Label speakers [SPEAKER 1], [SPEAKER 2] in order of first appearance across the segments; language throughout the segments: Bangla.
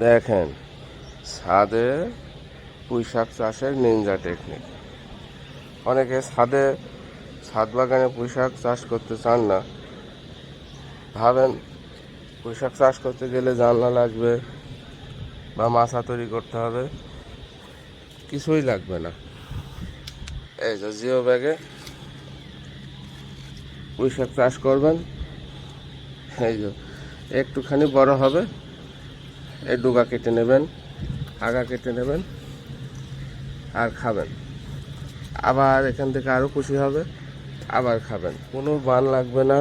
[SPEAKER 1] দেখেন, ছাদে পুঁই শাক চাষের নিনজা টেকনিক অনেকে ছাদে, ছাদ বাগানে পুঁই শাক চাষ করতে চান না। ভাবেন পুঁই শাক চাষ করতে গেলে জানলা লাগবে বা মাছা তৈরি করতে হবে। কিছুই লাগবে না। এই যে জিও ব্যাগে পুঁই শাক চাষ করবেন, এই যে একটুখানি বড় হবে। এই ডোগা কেটে নেবেন, আগা কেটে নেবেন আর খাবেন। আবার এখান থেকে আরও খুশি হবে, আবার খাবেন। কোনো বান লাগবে না,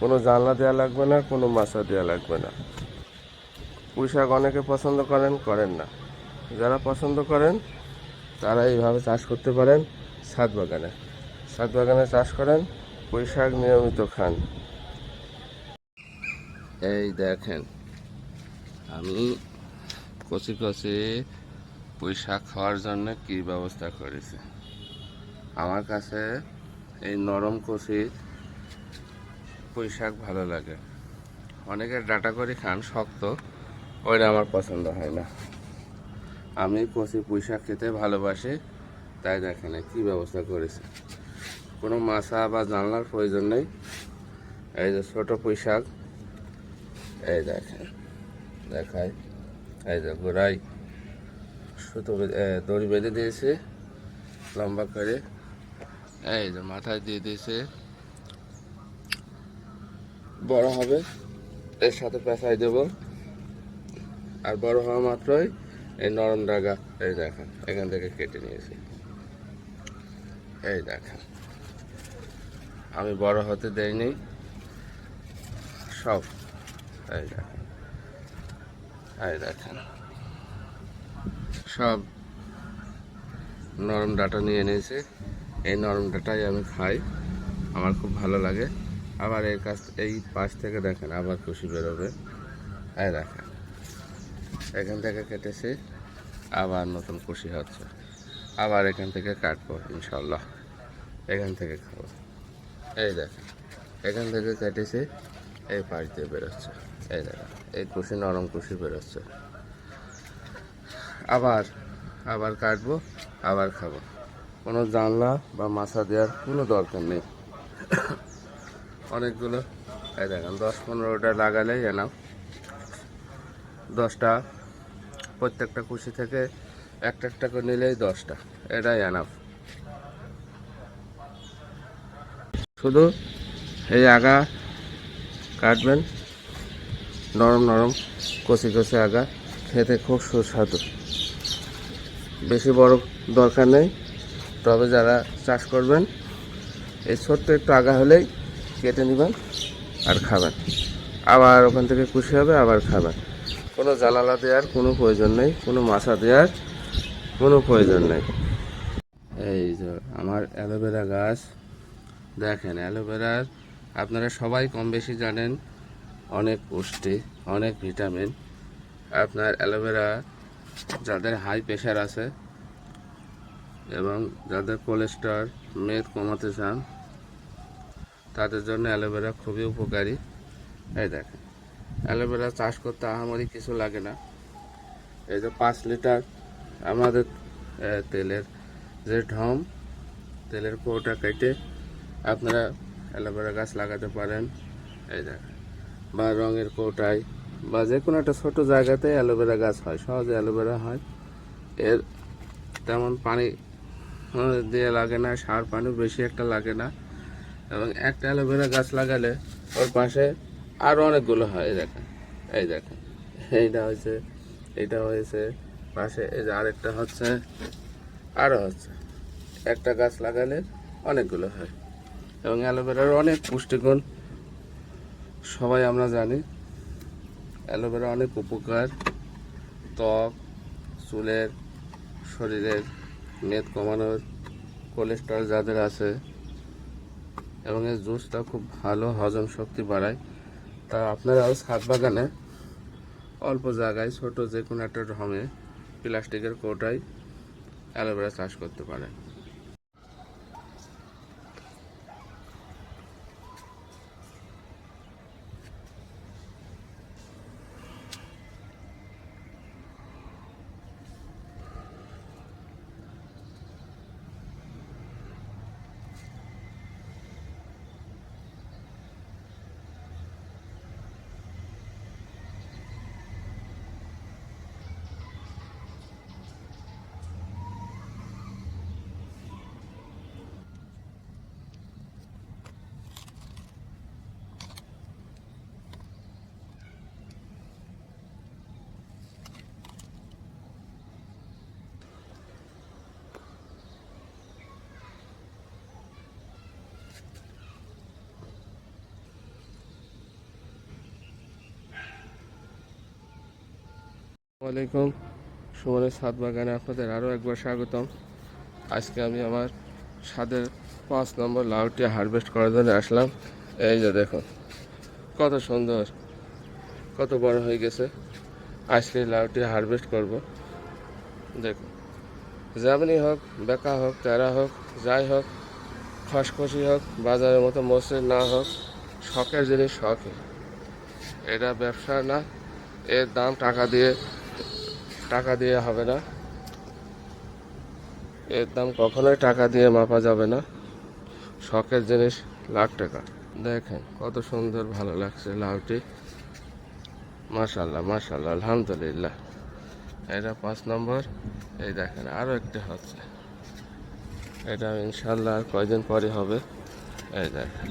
[SPEAKER 1] কোনো জানলা দেওয়া লাগবে না, কোনো মাছা দেওয়া লাগবে না। পুঁই শাক অনেকে পছন্দ করেন করেন না। যারা পছন্দ করেন, তারা এইভাবে চাষ করতে পারেন ছাদ বাগানে। ছাদ বাগানে চাষ করেন পুঁই শাক নিয়মিত খান। এই দেখেন আমি কচি কচি পুঁই শাক খাওয়ার জন্য কি ব্যবস্থা করেছি? আমার কাছে এই নরম কচি পুঁই শাক ভালো লাগে। অনেকে ডাটা করে খান, শক্ত, ওইটা আমার পছন্দ হয় না। আমি কচি পুঁই শাক খেতে ভালোবাসি, তাই দেখেন কি ব্যবস্থা করেছি। কোনো মাছা বা জানলার প্রয়োজন নেই। এই যে ছোটো পুঁই শাক এই দেখেন। দেখাই এই যে গোড়াই সুতো দড়ি বেঁধে দিয়েছে, লম্বা করে। এই যে মাথায় দিয়ে দিয়েছে। বড় হবে, এর সাথে পেঁচাই দেব। আর বড় হওয়া মাত্রই এই নরম ডাগা এই দেখেন, এখান থেকে কেটে নিয়েছি। এই দেখেন, আমি বড় হতে দেইনি, সব, এই দেখেন। এই দেখেন। সব নরম ডাটা নিয়ে নিয়েছে এই নরম ডাটাই আমি খাই। আমার খুব ভালো লাগে। আবার এর কাছ এই পাশ থেকে দেখেন আবার খুশি বেরোবে। এই দেখেন। এখান থেকে কেটেছি, আবার নতুন খুশি হচ্ছে। আবার এখান থেকে কাটবো, ইনশাল্লাহ। এখান থেকে খাব। এই দেখেন। এখান থেকে কেটেছি, এই পাশ দিয়ে বেরোচ্ছে। এই দেখেন এই কুশি নরম কুশি বেরোচ্ছে। আবার আবার কাটবো, আবার খাব। কোনো জানলা বা মাছা দেওয়ার কোনো দরকার নেই। অনেকগুলো, এই দেখেন, দশ পনেরোটা লাগালেই এনাম দশটা, প্রত্যেকটা কুশি থেকে একটা একটা করে নিলেই দশটা। এটাই এনাফ। শুধু এই আগা কাটবেন। নরম নরম কচি কচি আগা, খেতে খুব সুস্বাদু। বেশি বড় দরকার নেই, তবে যারা চাষ করবেন, এই ছোট্ট একটু আগা হলেই কেটে নেবেন আর খাবেন। আবার ওখান থেকে খুশি হবে, আবার খাবেন। কোনো জানালা দেওয়ার কোনো প্রয়োজন নেই, কোনো মাছা দেওয়ার কোনো প্রয়োজন নেই। এই যে আমার অ্যালোভেরা গাছ, দেখেন অ্যালোভেরার, আপনারা সবাই কম বেশি জানেন অনেক পুষ্টি, অনেক ভিটামিন। আপনার অ্যালোভেরা, যাদের হাই প্রেশার আছে এবং যাদের কোলেস্ট্রল মেদ কমাতে চান, তাদের জন্য অ্যালোভেরা খুবই উপকারী। এই দেখেন, অ্যালোভেরা চাষ করতে আহামরি কিছু লাগে না। এই যে পাঁচ লিটার আমাদের তেলের যে ঢম, তেলের কৌটা কেটে আপনারা অ্যালোভেরা গাছ লাগাতে পারেন। এই দেখেন বা রঙের কৌটায় বা যে কোনো একটা ছোটো জায়গাতে অ্যালোভেরা গাছ হয়, সহজে অ্যালোভেরা হয়। এর তেমন পানি দিয়ে লাগে না, সার পানি বেশি একটা লাগে না। এবং একটা অ্যালোভেরা গাছ লাগালে ওর পাশে আরও অনেকগুলো হয়, এই দেখেন এই দেখেন। এইটা হয়েছে এইটা হয়েছে, পাশে এই যে আরেকটা হচ্ছে আরও হচ্ছে। একটা গাছ লাগালে অনেকগুলো হয়। এবং অ্যালোভেরার অনেক পুষ্টিগুণ সবাই আমরা জানি, অ্যালোভেরা অনেক উপকার। ত্বক, চুলের শরীরের মেদ কমানোর কোলেস্ট্রল যাদের আছে, এবং এর জুসটা খুব ভালো, হজম শক্তি বাড়ায়। তা আপনারাও ছাদ বাগানে অল্প জায়গায়, ছোট যে কোনো একটা ঢমে প্লাস্টিকের কৌটায় অ্যালোভেরা চাষ করতে পারেন। ওয়ালাইকুম সুমনের ছাদ বাগানে আপনাদের আরও একবার স্বাগতম। আজকে আমি আমার ছাদের পাঁচ নম্বর লাউটি হারভেস্ট করার জন্য আসলাম। এই যে দেখুন, কত সুন্দর, কত বড় হয়ে গেছে। আজকে লাউটি হারভেস্ট করব। দেখুন, যেমনই হোক, বেকা হোক তেরা হোক, যাই হোক, খসখসি হোক, বাজারের মতো মসৃণ না হোক, শখের জিনিস শখই। এটা ব্যবসা না, এর দাম টাকা দিয়ে টাকা দিয়ে হবে না। এর দাম কখনোই টাকা দিয়ে মাপা যাবে না। শখের জিনিস লাখ টাকা। দেখেন কত সুন্দর ভালো লাগছে লাউটি। মাশাল্লাহ মাশাল্লাহ আলহামদুলিল্লাহ। এটা পাঁচ নম্বর। এই দেখেন আরও একটা হচ্ছে। এটা ইনশাল্লাহ আর কয়দিন পরে হবে। এই দেখেন।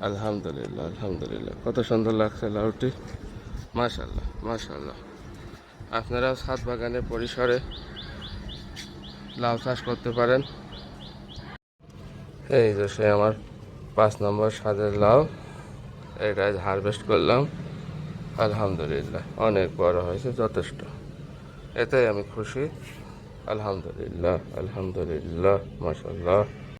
[SPEAKER 1] আলহামদুলিল্লাহ আলহামদুলিল্লাহ। কত সুন্দর লাগছে লাউটি। মাশাল্লাহ মাশাল্লাহ আপনারাও ছাদ বাগানের পরিসরে লাউ চাষ করতে পারেন। এই যে সে আমার পাঁচ নম্বর সাদের লাউ, এটা হারভেস্ট করলাম। আলহামদুলিল্লাহ, অনেক বড় হয়েছে, যথেষ্ট। এতেই আমি খুশি। আলহামদুলিল্লাহ আলহামদুলিল্লাহ মাশাল্লাহ